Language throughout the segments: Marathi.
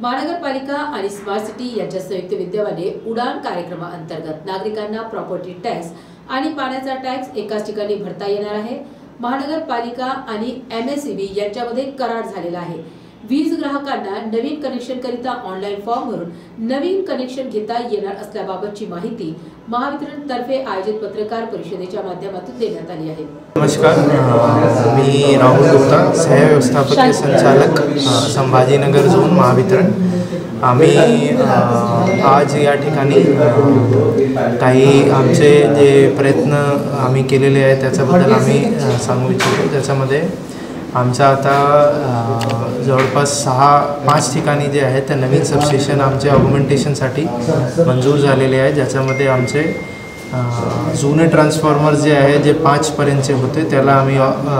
महानगरपालिका आणि स्मार्ट सिटी यांच्या संयुक्त विद्यमाने उडान कार्यक्रमाअंतर्गत नागरिकांना प्रॉपर्टी टॅक्स आणि पाण्याचा टॅक्स एकाच ठिकाणी भरता येणार आहे. महानगरपालिका आणि एम एस यांच्यामध्ये करार झालेला आहे. वीज ग्राहकांना नवीन कनेक्शन करिता ऑनलाईन फॉर्म भरून नवीन कनेक्शन घेता येणार असल्याबाबतची माहिती महावितरण तर्फे आयोजित पत्रकार परिषदेच्या माध्यमातून देण्यात आली आहे. नमस्कार. मी राहुल गुप्ता सहव्यवस्थापकीय संचालक संभाजीनगर झोन महावितरण. आम्ही आज या ठिकाणी काही आमचे जे प्रयत्न आम्ही केलेले आहेत त्याच्याबद्दल आम्ही सांगू इच्छितो. त्याच्यामध्ये आमच्या आता जवळपास सहा पाच ठिकाणी जे आहेत त्या नवीन सबस्टेशन आमच्या ऑग्युमेंटेशनसाठी मंजूर झालेले आहे ज्याच्यामध्ये आमचे जुने ट्रान्सफॉर्मर जे आहे जे पाचपर्यंतचे होते त्याला आम्ही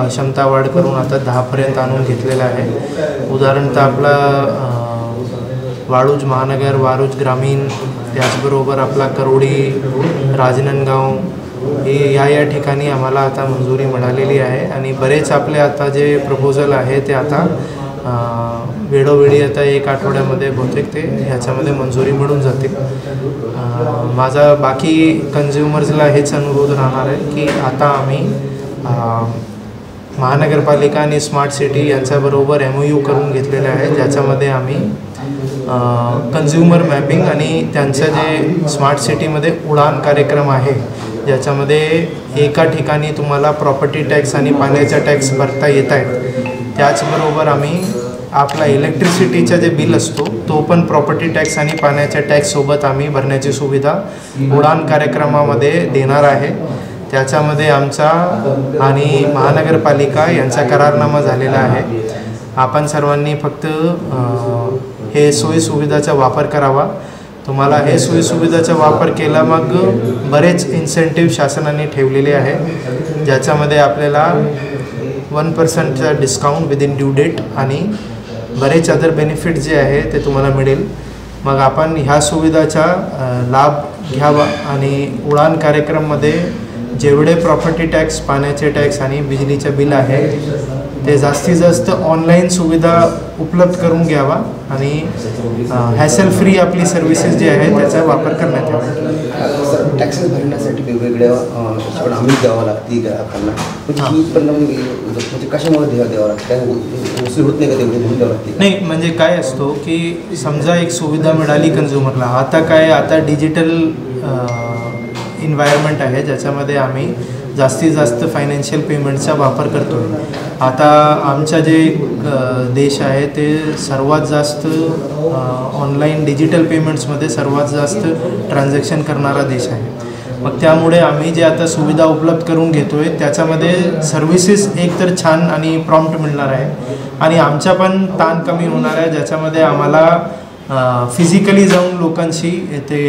क्षमता वाढ करून आता दहापर्यंत आणून घेतलेलं आहे. उदाहरणतः आपला वाळूज महानगर वाळूज ग्रामीण त्याचबरोबर आपला करोडी राजनंदगाव हे या या ठिकाणी आम्हाला आता मंजुरी मिळालेली आहे आणि बरेच आपले आता जे प्रपोजल आहे ते आता वेळोवेळी आता एक आठवड्यामध्ये बहुतेक ते ह्याच्यामध्ये मंजुरी मिळून जातील. माझा बाकी कन्झ्युमर्सला हेच अनुरोध राहणार आहे की आता आम्ही महानगरपालिका आणि स्मार्ट सिटी यांच्याबरोबर एम ओ यू करून घेतलेले आहे ज्याच्यामध्ये आम्ही कन्झ्युमर मॅपिंग आणि त्यांचं जे स्मार्ट सिटीमध्ये उडान कार्यक्रम आहे ज्याच्यामध्ये एका ठिकाणी तुम्हाला प्रॉपर्टी टॅक्स आणि पाण्याचा टॅक्स भरता येत आहेत. त्याचबरोबर आम्ही आपला इलेक्ट्रिसिटीचा जे बिल असतो तो पण प्रॉपर्टी टॅक्स आणि पाण्याच्या टॅक्ससोबत आम्ही भरण्याची सुविधा उडान कार्यक्रमामध्ये देणार आहे. त्याच्यामध्ये आमचा आणि महानगरपालिका यांचा करारनामा झालेला आहे. आपण सर्वांनी फक्त हे सोयीसुविधाचा वापर करावा. तुम्हाला हे सोयीसुविधाचा वापर केला मग बरेच इन्सेंटिव्ह शासनाने ठेवलेले आहे. ज्याच्यामध्ये आपल्याला वन पर्सेंटचा डिस्काउंट विदिन ड्यू डेट आणि बरेच अदर बेनिफिट जे आहे ते तुम्हाला मिळेल. मग आपण ह्या सुविधाचा लाभ घ्यावा आणि उडान कार्यक्रममध्ये जेवढे प्रॉपर्टी टॅक्स पाण्याचे टॅक्स आणि बिजलीचे बिल आहे ते जास्तीत जास्त ऑनलाईन सुविधा उपलब्ध करून घ्यावा आणि हॅसल फ्री आपली सर्व्हिसेस जे आहे त्याचा वापर करण्यात यावा. टॅक्सेस भरण्यासाठी वेगवेगळ्या आम्ही द्यावं लागते ग्राहकांना म्हणजे म्हणजे कशामुळे द्यावं लागतं? होत नाही का द्यावं लागते? नाही म्हणजे काय असतो की समजा एक सुविधा मिळाली कन्झ्युमरला आता काय आता डिजिटल इन्व्हायरमेंट आहे ज्याच्यामध्ये आम्ही जास्तीत जास्त फायनान्शियल पेमेंटचा वापर करतो आता आमचा जे देश आहे ते सर्वात जास्त ऑनलाईन डिजिटल पेमेंट्समध्ये सर्वात जास्त ट्रान्झॅक्शन करणारा देश आहे. मग त्यामुळे आम्ही जे आता सुविधा उपलब्ध करून घेतो आहे त्याच्यामध्ये सर्व्हिसेस एकतर छान आणि प्रॉम्प्ट मिळणार आहे. आणि आमचा पण ताण कमी होणार आहे ज्याच्यामध्ये आम्हाला फिजिकली जाऊन लोकांशी ते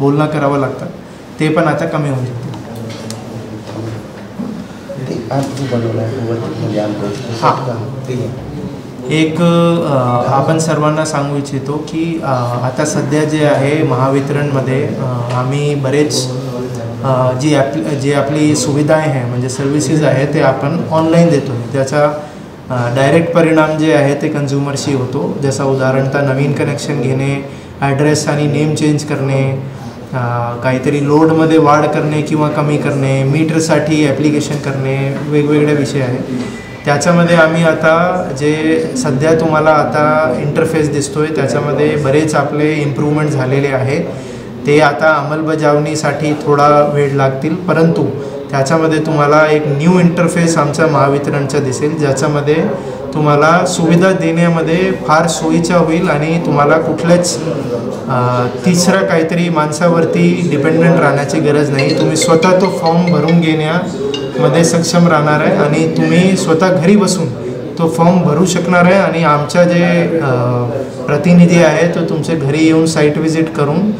बोलणं करावं लागतं. ते पण आता कमी होऊन बनवला आहे आमचं एक आपण सर्वांना सांगू इच्छितो की आता सध्या जे आहे महावितरणमध्ये आम्ही बरेच जी ॲप जी आपली सुविधा आहे म्हणजे सर्व्हिसेस आहे ते आपण ऑनलाईन देतो त्याचा डायरेक्ट परिणाम जे आहे ते कन्झ्युमरशी होतो. जसा उदाहरणतः नवीन कनेक्शन घेणे ॲड्रेस आणि नेम चेंज करणे काहीतरी लोडमध्ये वाढ करणे किंवा कमी करणे मीटरसाठी ॲप्लिकेशन करणे वेगवेगळे विषय आहेत. त्याच्यामध्ये आम्ही आता जे सध्या तुम्हाला आता इंटरफेस दिसतोय त्याच्यामध्ये बरेच आपले इम्प्रूव्हमेंट झालेले आहे ते आता अंमलबजावणीसाठी थोडा वेळ लागतील परंतु त्याच्यामध्ये तुम्हाला एक न्यू इंटरफेस आमच्या महावितरणचा दिसेल. ज्याच्यामध्ये तुम्हाला सुविधा देण्यामध्ये फार सोयीचा होईल आणि तुम्हाला कुठल्याच अ, तिसरा काहीतरी माणसावरती डिपेंडंट राहण्याची गरज नाही. तुम्ही स्वतः तो फॉर्म भरून घेण्यामध्ये सक्षम राहणार आहे आणि तुम्ही स्वतः घरी बसून तो फॉर्म भरू शकणार आहे आणि आमच्या जे प्रतिनिधी आहे तो तुमच्या घरी येऊन साईट व्हिजिट करून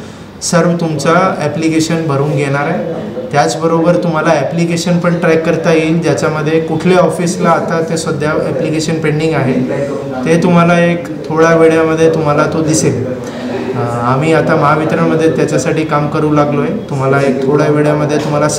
सर्व तुमचं ॲप्लिकेशन भरून घेणार आहे. त्याचबरोबर तुम्हाला ॲप्लिकेशन पण ट्रॅक करता येईल ज्याच्यामध्ये कुठल्या ऑफिसला आता ते सध्या ॲप्लिकेशन पेंडिंग आहे ते तुम्हाला एक थोड्या वेळामध्ये तुम्हाला तो दिसेल. आम्ही आता महावितरणमध्ये त्याच्यासाठी काम करू लागलो आहे तुम्हाला एक थोड्या वेळामध्ये तुम्हाला